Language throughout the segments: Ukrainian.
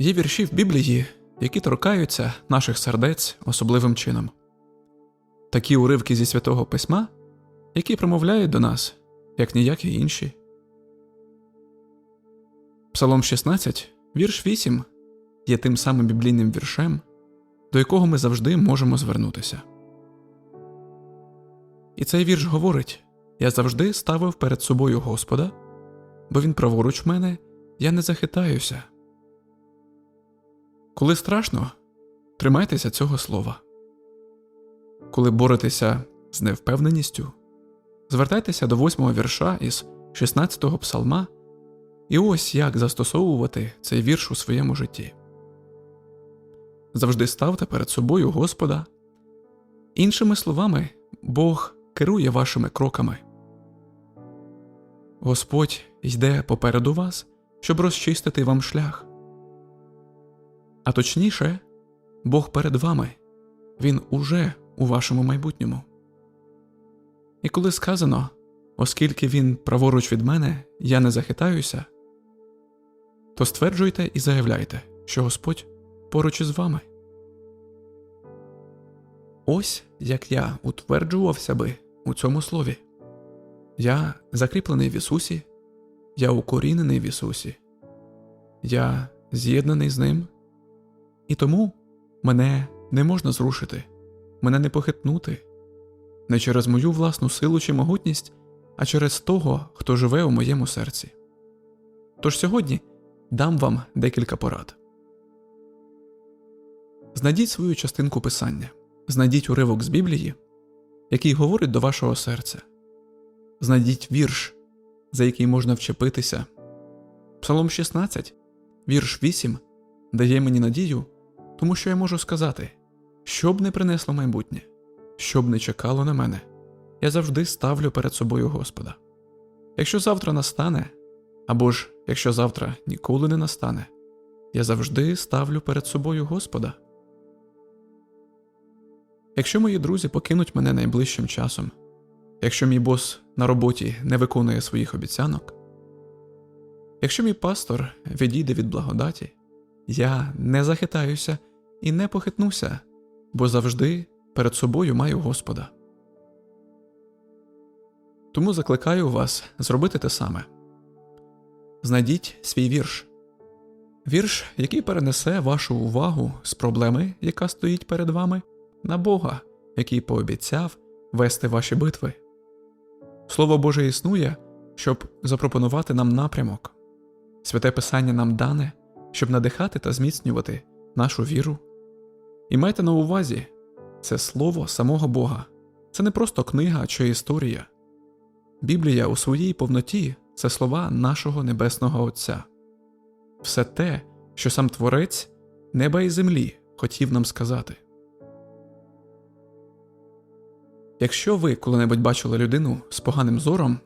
Є вірші в Біблії, які торкаються наших сердець особливим чином. Такі уривки зі святого письма, які промовляють до нас, як ніякі інші. Псалом 16, вірш 8 є тим самим біблійним віршем, до якого ми завжди можемо звернутися. І цей вірш говорить: Я завжди ставив перед собою Господа, бо він праворуч мене, я не захитаюся. Коли страшно, тримайтеся цього слова. Коли боретеся з невпевненістю, звертайтеся до восьмого вірша із 16-го псалма, і ось як застосовувати цей вірш у своєму житті. Завжди ставте перед собою Господа. Іншими словами, Бог керує вашими кроками. Господь йде попереду вас, щоб розчистити вам шлях. А точніше, Бог перед вами, Він уже у вашому майбутньому. І коли сказано, оскільки він праворуч від мене, я не захитаюся, то стверджуйте і заявляйте, що Господь поруч із вами. Ось як я утверджувався би у цьому слові. Я закріплений в Ісусі, я укорінений в Ісусі, я з'єднаний з Ним, і тому мене не можна зрушити, мене не похитнути, не через мою власну силу чи могутність, а через того, хто живе у моєму серці. Тож сьогодні дам вам декілька порад. Знайдіть свою частинку писання, знайдіть уривок з Біблії, який говорить до вашого серця. Знайдіть вірш, за який можна вчепитися. Псалом 16, вірш 8 дає мені надію, тому що я можу сказати, що б не принесло майбутнє, що б не чекало на мене, я завжди ставлю перед собою Господа. Якщо завтра настане, або ж якщо завтра ніколи не настане, я завжди ставлю перед собою Господа. Якщо мої друзі покинуть мене найближчим часом, якщо мій бос на роботі не виконує своїх обіцянок, якщо мій пастор відійде від благодаті, я не захитаюся і не похитнуся, бо завжди перед собою маю Господа. Тому закликаю вас зробити те саме знайдіть свій вірш, вірш, який перенесе вашу увагу з проблеми, яка стоїть перед вами, на Бога, який пообіцяв вести ваші битви. Слово Боже існує, щоб запропонувати нам напрямок. Святе Писання нам дане, щоб надихати та зміцнювати нашу віру. І майте на увазі, це слово самого Бога, це не просто книга чи історія. Біблія у своїй повноті це слова нашого Небесного Отця, все те, що сам Творець неба і землі хотів нам сказати. Якщо ви коли-небудь бачили людину з поганим зором,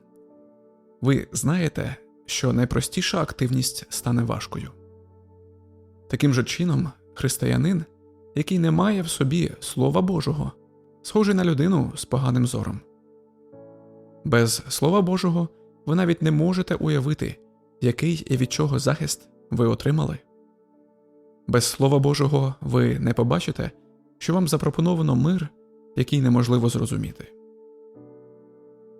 ви знаєте, що найпростіша активність стане важкою. Таким же чином, християнин, який не має в собі Слова Божого, схожий на людину з поганим зором. Без Слова Божого ви навіть не можете уявити, який і від чого захист ви отримали. Без Слова Божого ви не побачите, що вам запропоновано мир, який неможливо зрозуміти.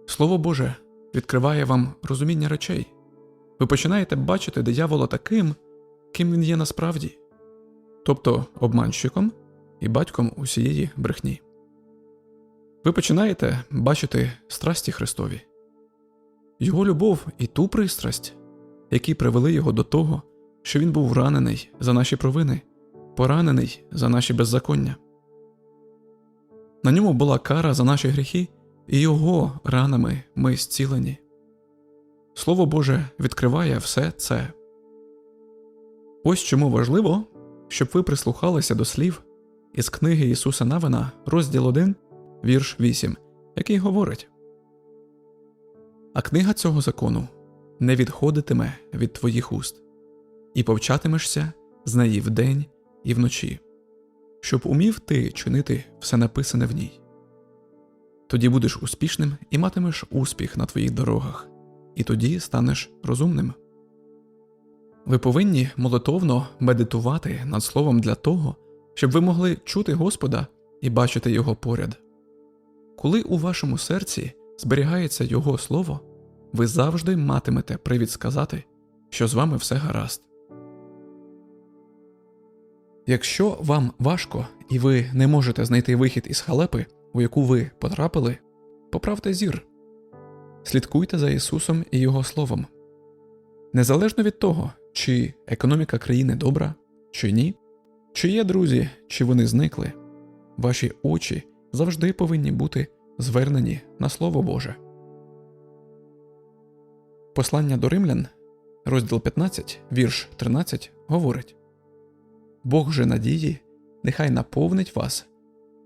Слово Боже відкриває вам розуміння речей. Ви починаєте бачити диявола таким, ким він є насправді, тобто обманщиком і батьком усієї брехні. Ви починаєте бачити страсті Христові, Його любов і ту пристрасть, які привели його до того, що він був ранений за наші провини, поранений за наші беззаконня. На ньому була кара за наші гріхи, і його ранами ми зцілені. Слово Боже відкриває все це. Ось чому важливо, щоб ви прислухалися до слів із книги Ісуса Навина, розділ 1, вірш 8, який говорить А книга цього закону не відходитиме від твоїх уст, і повчатимешся з неї вдень і вночі, щоб умів ти чинити все написане в ній. Тоді будеш успішним і матимеш успіх на твоїх дорогах, і тоді станеш розумним. Ви повинні молитовно медитувати над словом для того, щоб ви могли чути Господа і бачити Його поряд. Коли у вашому серці зберігається Його слово, ви завжди матимете привід сказати, що з вами все гаразд. Якщо вам важко і ви не можете знайти вихід із халепи, у яку ви потрапили, поправте зір, слідкуйте за Ісусом і Його Словом. Незалежно від того, чи економіка країни добра, чи ні, чи є друзі, чи вони зникли, ваші очі завжди повинні бути звернені на Слово Боже. Послання до римлян, розділ 15, вірш 13, говорить Бог же надії нехай наповнить вас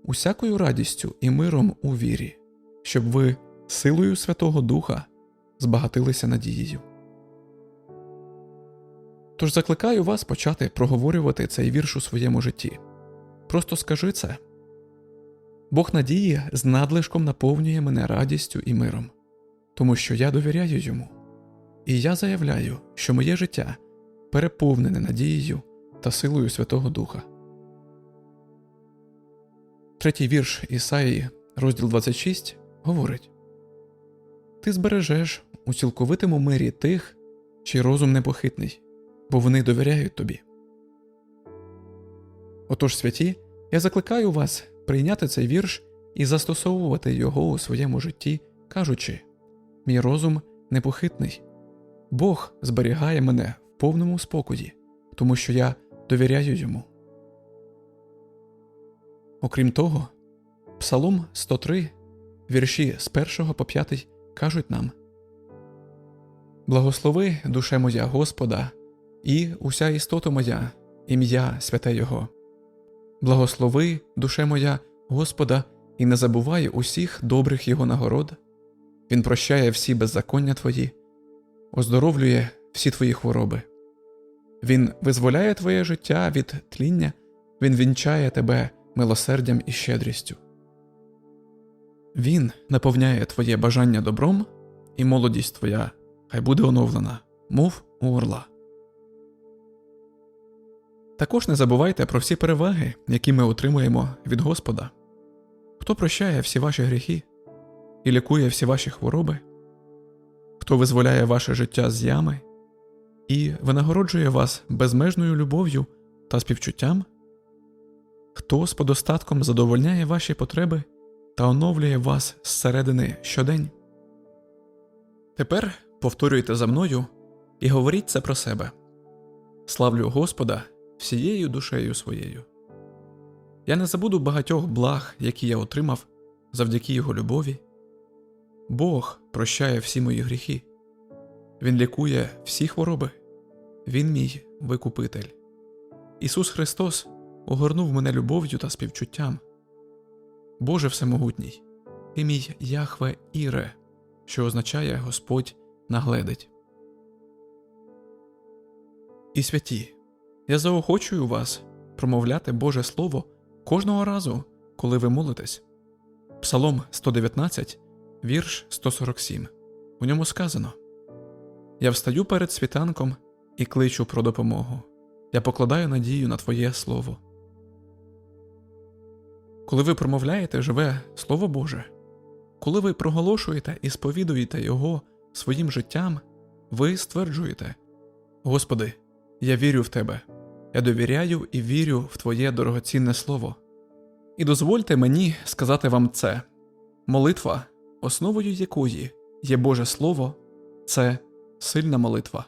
усякою радістю і миром у вірі, щоб ви силою Святого Духа збагатилися надією. Тож закликаю вас почати проговорювати цей вірш у своєму житті. Просто скажи це. Бог надії з надлишком наповнює мене радістю і миром, тому що я довіряю йому, і я заявляю, що моє життя переповнене надією та силою Святого Духа. Третій вірш Ісаїї, розділ 26, говорить Ти збережеш у цілковитому мирі тих, чий розум непохитний, бо вони довіряють тобі. Отож, святі, я закликаю вас прийняти цей вірш і застосовувати його у своєму житті, кажучи Мій розум непохитний, Бог зберігає мене в повному спокої, тому що я довіряю йому. Окрім того, Псалом 103, вірші з 1 по 5 кажуть нам Благослови, душе моя Господа, і уся істота моя, ім'я святе Його. Благослови, душе моя Господа, і не забувай усіх добрих Його нагород. Він прощає всі беззаконня твої, оздоровлює всі твої хвороби. Він визволяє твоє життя від тління, Він вінчає тебе милосердям і щедрістю. Він наповняє твоє бажання добром, і молодість твоя хай буде оновлена, мов у орла. Також не забувайте про всі переваги, які ми отримуємо від Господа, хто прощає всі ваші гріхи і лікує всі ваші хвороби, хто визволяє ваше життя з ями і винагороджує вас безмежною любов'ю та співчуттям, хто з подостатком задовольняє ваші потреби та оновлює вас зсередини щодень. Тепер повторюйте за мною і говоріть це про себе. Славлю Господа всією душею своєю. Я не забуду багатьох благ, які я отримав завдяки Його любові. Бог прощає всі мої гріхи, Він лікує всі хвороби, Він мій Викупитель. Ісус Христос огорнув мене любов'ю та співчуттям. Боже Всемогутній, ти мій Яхве Іре, що означає Господь нагледить. І святі, я заохочую вас промовляти Боже Слово кожного разу, коли ви молитесь. Псалом 119, вірш 147. У ньому сказано Я встаю перед світанком і кличу про допомогу. Я покладаю надію на Твоє Слово. Коли ви промовляєте живе Слово Боже, коли ви проголошуєте і сповідуєте Його своїм життям, ви стверджуєте: Господи, я вірю в Тебе, я довіряю і вірю в Твоє дорогоцінне Слово. І дозвольте мені сказати вам це молитва, основою якої є Боже Слово, це сильна молитва.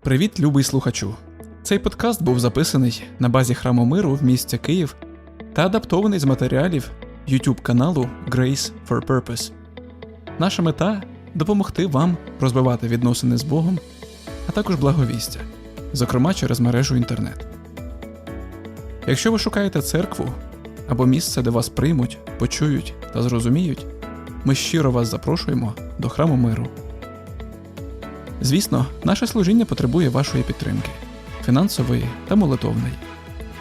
Привіт, любий слухачу! Цей подкаст був записаний на базі храму миру в місті Київ та адаптований з матеріалів YouTube каналу Grace for Purpose. Наша мета допомогти вам розвивати відносини з Богом, а також благовістя, зокрема через мережу інтернет. Якщо ви шукаєте церкву або місце, де вас приймуть, почують та зрозуміють, ми щиро вас запрошуємо до храму миру. Звісно, наше служіння потребує вашої підтримки фінансової та молитовної.